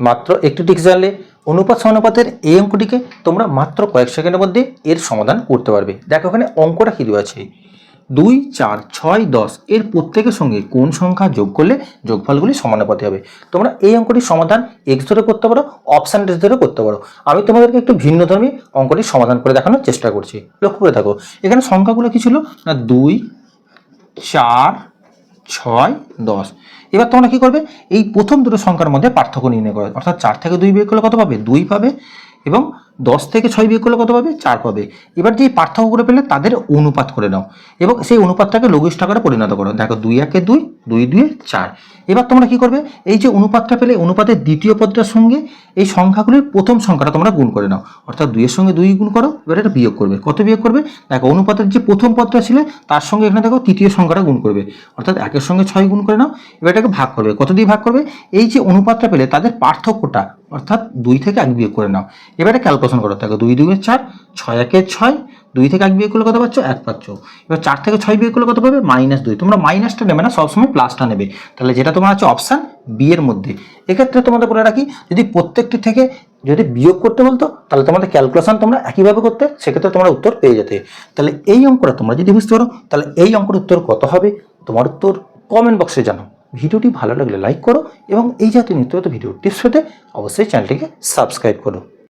মাত্র একটি টিক্স জানলে অনুপাত সমানুপাতের এই অঙ্কটিকে তোমরা মাত্র কয়েক সেকেন্ডের মধ্যে এর সমাধান করতে পারবে। দেখো ওখানে অঙ্কটা কী দেওয়া আছে? দুই, চার, ছয়, দশ, এর প্রত্যেকের সঙ্গে কোন সংখ্যা যোগ করলে যোগফলগুলি সমানুপাতি হবে? তোমরা এই অঙ্কটির সমাধান এক্স ধরে করতে পারো অপশান ডেস ধরে করতে পারো। আমি তোমাদেরকে একটু ভিন্ন ধর্মী অঙ্কটির সমাধান করে দেখানোর চেষ্টা করছি। লক্ষ্য করে থাকো এখানে সংখ্যাগুলো কি ছিল? না, দুই, চার ছয়, দশ। এবার তোমরা কি করবে? এই প্রথম দুটো সংখ্যার মধ্যে পার্থক্য নির্ণয় করবে অর্থাৎ চার থেকে দুই বিয়োগ করলে কত পাবে? দুই পাবে। এবং দশ থেকে ছয় বিয়োগ করলে কত পাবে? চার পাবে। এবার যে পার্থক্য করে পেলে তাদের অনুপাত করে নাও। এবং সেই অনুপাতটাকে লঘিষ্ঠ আকারে পরিণত করো। দেখো দুই একে দুই দুই দুয়ে চার। এবার তোমরা কি করবে? এই যে অনুপাতটা পেলে, অনুপাতের দ্বিতীয় পদটার সঙ্গে এই সংখ্যাগুলির প্রথম সংখ্যাটা তোমরা গুণ করে নাও। অর্থাৎ দুইয়ের সঙ্গে দুই গুণ করো, এবার এটা বিয়োগ করবে। কত বিয়োগ করবে? দেখো, অনুপাতের যে প্রথম পদটা ছিল, তার সঙ্গে এখানে দেখো তৃতীয় সংখ্যাটা গুণ করবে। অর্থাৎ একের সঙ্গে ছয় গুণ করে নাও, এবার এটাকে ভাগ করবে। কত দিয়ে ভাগ করবে? এই যে অনুপাতটা পেলে, তাদের পার্থক্যটা, অর্থাৎ দুই থেকে এক বিয়োগ করে নাও। এবার এবারে ক্যালকুলেশন করো। দেখো, দুই দুই চার, ছয় একের ছয়, দুই থেকে এক বিয়োগ করলে কত পাচ্ছ? এক পাচ্ছ। এবার চার থেকে ছয় বিয়োগ করলে কত পাবে? মাইনাস দুই। তোমরা মাইনাসটা নেবে না, সবসময় প্লাসটা নেবে। তাহলে যেটা তোমার আছে অপশান বি এর মধ্যে। এক্ষেত্রে তোমাদের বলে রাখি, যদি প্রত্যেকটি থেকে যদি বিয়োগ করতে বলতো, তাহলে তোমাদের ক্যালকুলেশন তোমরা একইভাবে করতে, সেক্ষেত্রে তোমরা উত্তর পেয়ে যেতে। তাহলে এই অঙ্কটা তোমরা যদি বুঝতে পারো, তাহলে এই অঙ্কের উত্তর কত হবে, তোমার উত্তর কমেন্ট বক্সে জানাও। ভিডিওটি ভালো লাগলে লাইক করো এবং এই জাতীয় নিত্য ভিডিও টিপস পেতে অবশ্যই চ্যানেলটিকে সাবস্ক্রাইব করো।